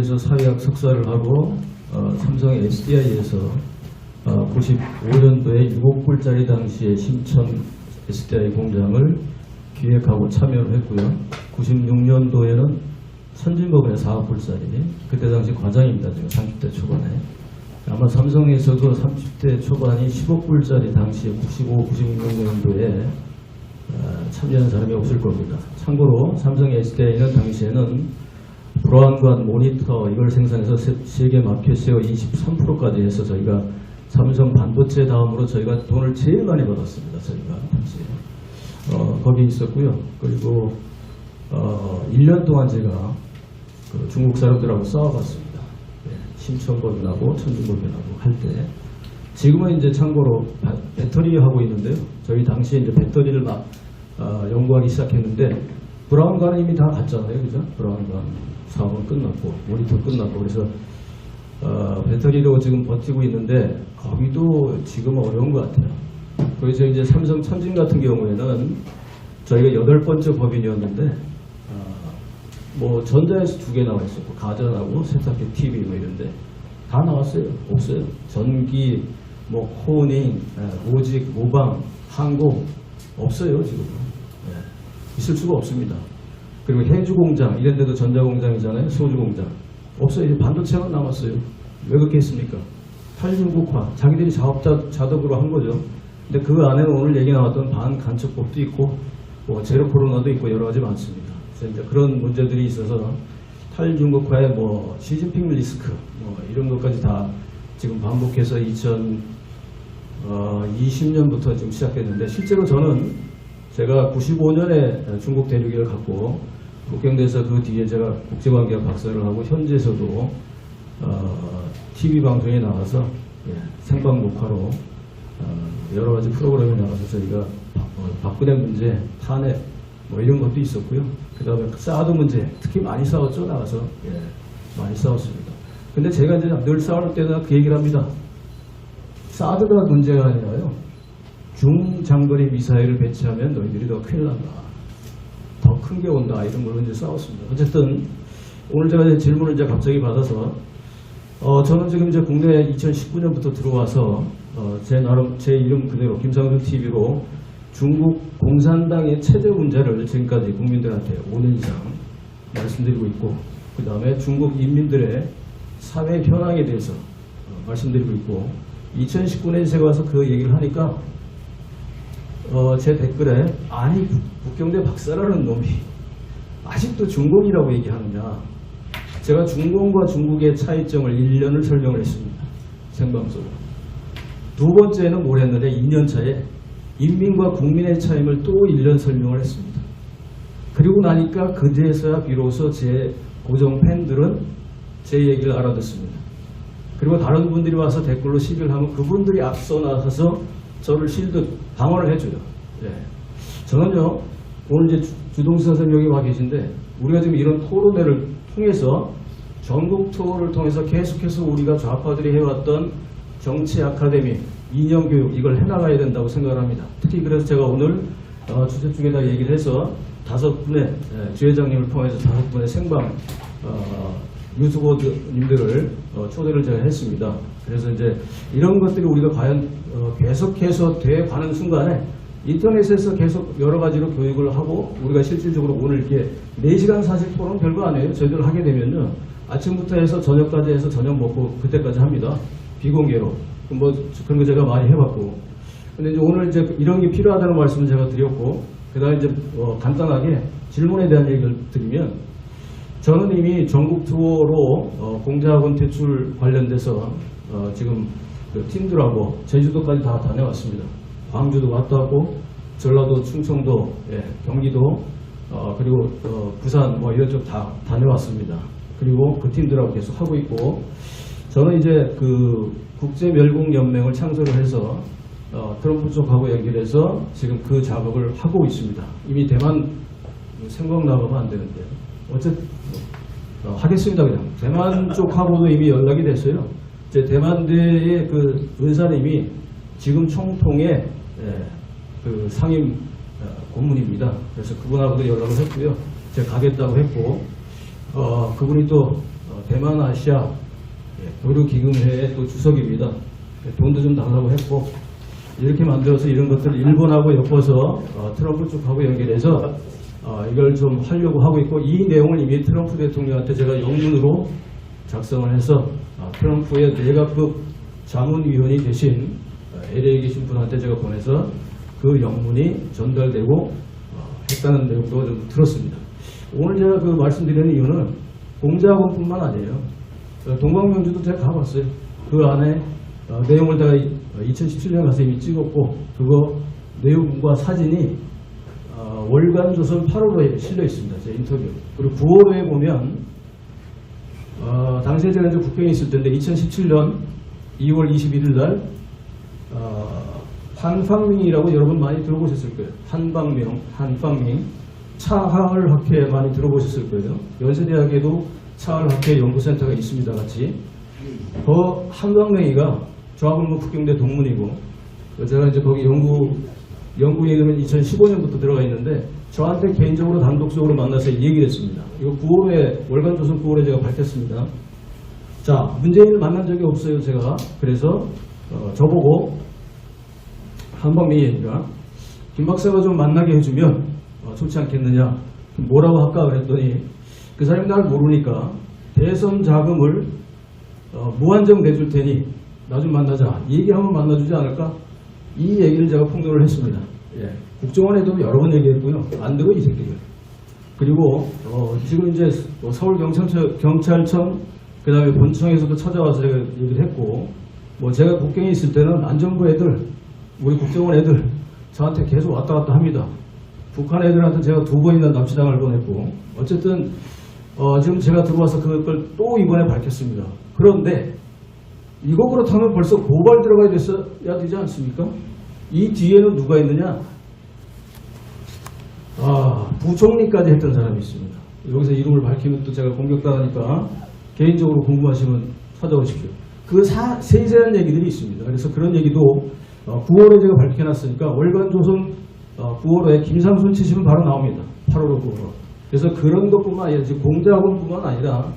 사회학 석사를 하고 어, 삼성 SDI에서 어, 95년도에 6억 불짜리 당시에 신천 SDI 공장을 기획하고 참여를 했고요. 96년도에는 선진법원에 4억 불짜리 그때 당시 과장입니다. 지금 30대 초반에 아마 삼성에서도 30대 초반이 10억 불짜리 당시에 95, 96년도에 어, 참여한 사람이 없을 겁니다. 참고로 삼성 SDI는 당시에는 브라운관 모니터 이걸 생산해서 세- 세계 마켓 쉐어 23%까지 해서 저희가 삼성 반도체 다음으로 저희가 돈을 제일 많이 받았습니다. 저희가 어, 거기 있었고요. 그리고 어, 1년 동안 제가 그 중국 사람들하고 싸워봤습니다. 예, 심천법인하고 천중법인하고 할 때. 지금은 이제 참고로 바- 배터리 하고 있는데요. 저희 당시에 이제 배터리를 막 어, 연구하기 시작했는데 브라운관은 이미 다 갔잖아요, 그죠? 브라운관 사업은 끝났고 모니터 끝났고 그래서 어, 배터리로 지금 버티고 있는데 거기도 지금 어려운 것 같아요. 그래서 이제 삼성 천진 같은 경우에는 저희가 여덟 번째 법인이었는데 어, 뭐 전자에서 두 개 나와 있었고 가전하고 세탁기, TV 뭐 이런데 다 나왔어요. 없어요. 전기, 뭐 코닝, 예, 오직, 모방, 항공 없어요 지금. 예, 있을 수가 없습니다. 그리고 해주 공장 이런 데도 전자 공장이잖아요. 소주 공장 없어요. 이제 반도체만 남았어요. 왜 그렇게 했습니까? 탈중국화 자기들이 자업자 자덕으로 한 거죠. 근데 그 안에는 오늘 얘기 나왔던 반간첩법도 있고 뭐 제로 코로나도 있고 여러 가지 많습니다. 그래서 이제 그런 문제들이 있어서 탈중국화의 뭐 시진핑 리스크 뭐 이런 것까지 다 지금 반복해서 2020년부터 지금 시작했는데 실제로 저는 제가 95년에 중국 대륙을 갖고 북경대에서 그 뒤에 제가 국제관계학 박사를 하고 현지에서도 어, TV 방송에 나가서 예, 생방 녹화로 어, 여러 가지 프로그램에 나가서 저희가 박- 어, 박근혜 문제, 탄핵 뭐 이런 것도 있었고요. 그 다음에 사드 문제 특히 많이 싸웠죠 나가서 예, 많이 싸웠습니다. 근데 제가 이제 늘 싸울 때나 그 얘기를 합니다. 사드가 문제가 아니라요. 중장거리 미사일을 배치하면 너희들이 더 큰일 난다. 더큰게 온다. 이런 걸로 이제 싸웠습니다. 어쨌든 오늘 제가 질문을 이제 갑자기 받아서 어, 저는 지금 이제 국내에 2019년부터 들어와서 어, 제 나름 제 이름 그대로 김상준 TV로 중국 공산당의 체제 문제를 지금까지 국민들한테 5년 이상 말씀드리고 있고 그 다음에 중국 인민들의 사회 현황에 대해서 어, 말씀드리고 있고 2019년에 제가 와서 그 얘기를 하니까 어, 제 댓글에 아니 국- 국경대 박사라는 놈이 아직도 중공이라고 얘기하느냐 제가 중공과 중국의 차이점을 1년을 설명을 했습니다. 생방송으로. 두 번째는 뭘 했느냐 2년 차에 인민과 국민의 차이를 또 1년 설명을 했습니다. 그리고 나니까 그제서야 비로소 제 고정 팬들은 제 얘기를 알아듣습니다. 그리고 다른 분들이 와서 댓글로 시비를 하면 그분들이 앞서 나서서 저를 실드 방어를 해줘요. 예. 저는요, 오늘 이제 주- 주동수 선생님 여기 와 계신데, 우리가 지금 이런 토론회를 통해서 전국 투어를 통해서 계속해서 우리가 좌파들이 해왔던 정치 아카데미, 이념 교육 이걸 해나가야 된다고 생각을 합니다. 특히 그래서 제가 오늘 어, 주제 중에다 얘기를 해서 다섯 분의 예, 주회장님을 통해서 다섯 분의 생방 어, 유튜버님들을 어, 초대를 제가 했습니다. 그래서 이제 이런 것들이 우리가 과연 어, 계속해서 돼 가는 순간에 인터넷에서 계속 여러 가지로 교육을 하고 우리가 실질적으로 오늘 이렇게 4시간 사실 토론 별거 아니에요. 저희들 하게 되면요. 아침부터 해서 저녁까지 해서 저녁 먹고 그때까지 합니다. 비공개로. 그뭐 그런 거 제가 많이 해봤고. 근데 이제 오늘 이제 이런 게 필요하다는 말씀을 제가 드렸고, 그 다음에 이제 어, 간단하게 질문에 대한 얘기를 드리면, 저는 이미 전국 투어로 어, 공자학원 대출 관련돼서 어, 지금 그 팀들하고 제주도까지 다 다녀왔습니다. 광주도 왔다 왔고 전라도, 충청도, 예, 경기도 어, 그리고 어, 부산 뭐 이런 쪽 다 다녀왔습니다. 그리고 그 팀들하고 계속 하고 있고 저는 이제 그 국제멸공연맹을 창설을 해서 어, 트럼프 쪽하고 연결해서 지금 그 작업을 하고 있습니다. 이미 대만 생각 나가면 안 되는데 어쨌든 어, 하겠습니다 그냥 대만 쪽하고도 이미 연락이 됐어요. 대만대의 그 은사님이 지금 총통의 예, 그 상임 어, 고문입니다. 그래서 그분하고도 연락을 했고요. 제가 가겠다고 했고 어, 그분이 또 어, 어, 대만 아시아 예, 교류기금회의 또 주석입니다. 예, 돈도 좀 달라고 했고 이렇게 만들어서 이런 것들을 일본하고 엮어서 어, 트럼프 쪽하고 연결해서 어, 이걸 좀 하려고 하고 있고 이 내용을 이미 트럼프 대통령한테 제가 영문으로 작성을 해서 아, 트럼프의 내각급 자문위원이 되신 어, LA에 계신 분한테 제가 보내서 그 영문이 전달되고 어, 했다는 내용도 좀 들었습니다. 오늘 제가 그 말씀드리는 이유는 공자학원뿐만 아니에요. 어, 동방명주도 제가 가봤어요. 그 안에 어, 내용을 제가 2017년 가서 이미 찍었고 그거 내용과 사진이 어, 월간 조선 8호로에 실려 있습니다. 제 인터뷰. 그리고 9호로에 보면 어, 당시에 제가 이제 국회에 있을 때인데 2017년 2월 21일 날 어, 한방명이라고 여러분 많이 들어보셨을 거예요. 한방명, 한방명, 차하을 학회 많이 들어보셨을 거예요. 연세대학에도 차하을 학회 연구센터가 있습니다. 같이. 그 저하고는 뭐 국경대 동문이고 제가 이제 거기 연구 연구인은 2015년부터 들어가 있는데 저한테 개인적으로 단독적으로 만나서 얘기를 했습니다. 이거 9월에 월간 조선 9월에 제가 밝혔습니다. 자 문재인을 만난 적이 없어요 제가 그래서 어, 저보고 한방명이니까 김 박사가 좀 만나게 해주면 어, 좋지 않겠느냐 뭐라고 할까 그랬더니 그 사람이 날 모르니까 대선 자금을 어, 무한정 내줄 테니 나 좀 만나자. 이 얘기하면 만나주지 않을까? 이 얘기를 제가 폭로를 했습니다. 예. 국정원에도 여러 번 얘기했고요. 안 되고 이 새끼들. 그리고 어, 지금 이제 뭐 서울 경찰청 경찰청 그다음에 본청에서도 찾아와서 얘기를 했고 뭐 제가 국경에 있을 때는 안전부 애들 우리 국정원 애들 저한테 계속 왔다 갔다 합니다. 북한 애들한테 제가 두 번이나 납치당할 뻔했고 어쨌든 어, 지금 제가 들어와서 그걸 또 이번에 밝혔습니다. 그런데 이거 그렇다면 벌써 고발 들어가야 됐어야 되지 않습니까? 이 뒤에는 누가 있느냐? 아, 부총리까지 했던 사람이 있습니다. 여기서 이름을 밝히면 또 제가 공격당하니까 개인적으로 궁금하시면 찾아오십시오. 그 사, 세세한 얘기들이 있습니다. 그래서 그런 얘기도 어, 9월에 제가 밝혀놨으니까 월간 조선 어, 9월에 김상순 치시면 바로 나옵니다. 8월로 9월. 그래서 그런 것뿐만 아니라 지금 공작원뿐만 아니라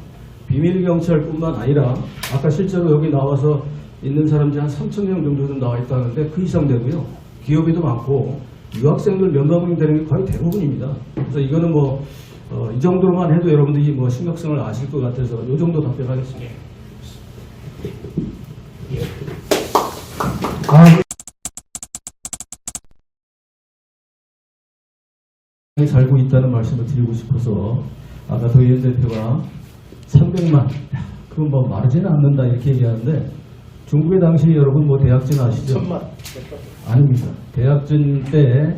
비밀경찰뿐만 아니라 아까 실제로 여기 나와서 있는 사람들이 한 3천 명 정도 좀 나와 있다는데 그 이상 되고요. 기업에도 많고 유학생들 명 되는 게 거의 대부분입니다. 그래서 이거는 뭐 어, 이 정도로만 해도 여러분들이 뭐 심각성을 아실 것 같아서 이 정도 답변하겠습니다. 아, 살고 있다는 말씀을 드리고 싶어서 아까 도의원 대표가 300만 그건 뭐 마르지는 않는다 이렇게 얘기하는데 중국의 당시 여러분 뭐 대학진 아시죠? 천만. 아닙니다. 대학진 때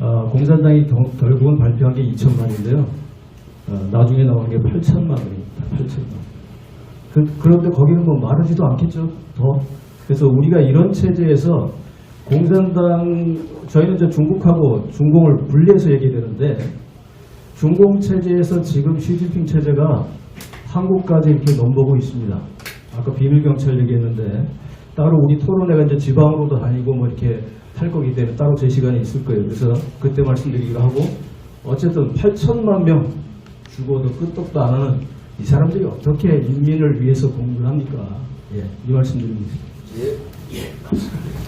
어, 공산당이 겨- 결국은 발표한 게 2천만인데요. 어, 나중에 나온 게 8천만 원입니다. 8천만. 그, 그런데 거기는 뭐 마르지도 않겠죠. 더. 그래서 우리가 이런 체제에서 공산당 저희는 이제 중국하고 중공을 분리해서 얘기되는데 중공 체제에서 지금 시진핑 체제가 한국까지 이렇게 넘보고 있습니다. 아까 비밀 경찰 얘기했는데 따로 우리 토론회가 이제 지방으로도 다니고 뭐 이렇게 할 거기 때문에 따로 제 시간이 있을 거예요. 그래서 그때 말씀드리기로 하고 어쨌든 8천만 명 죽어도 끄떡도 안 하는 이 사람들이 어떻게 인민을 위해서 공부를 합니까? 예, 이 말씀드립니다. 예, 예, 감사합니다.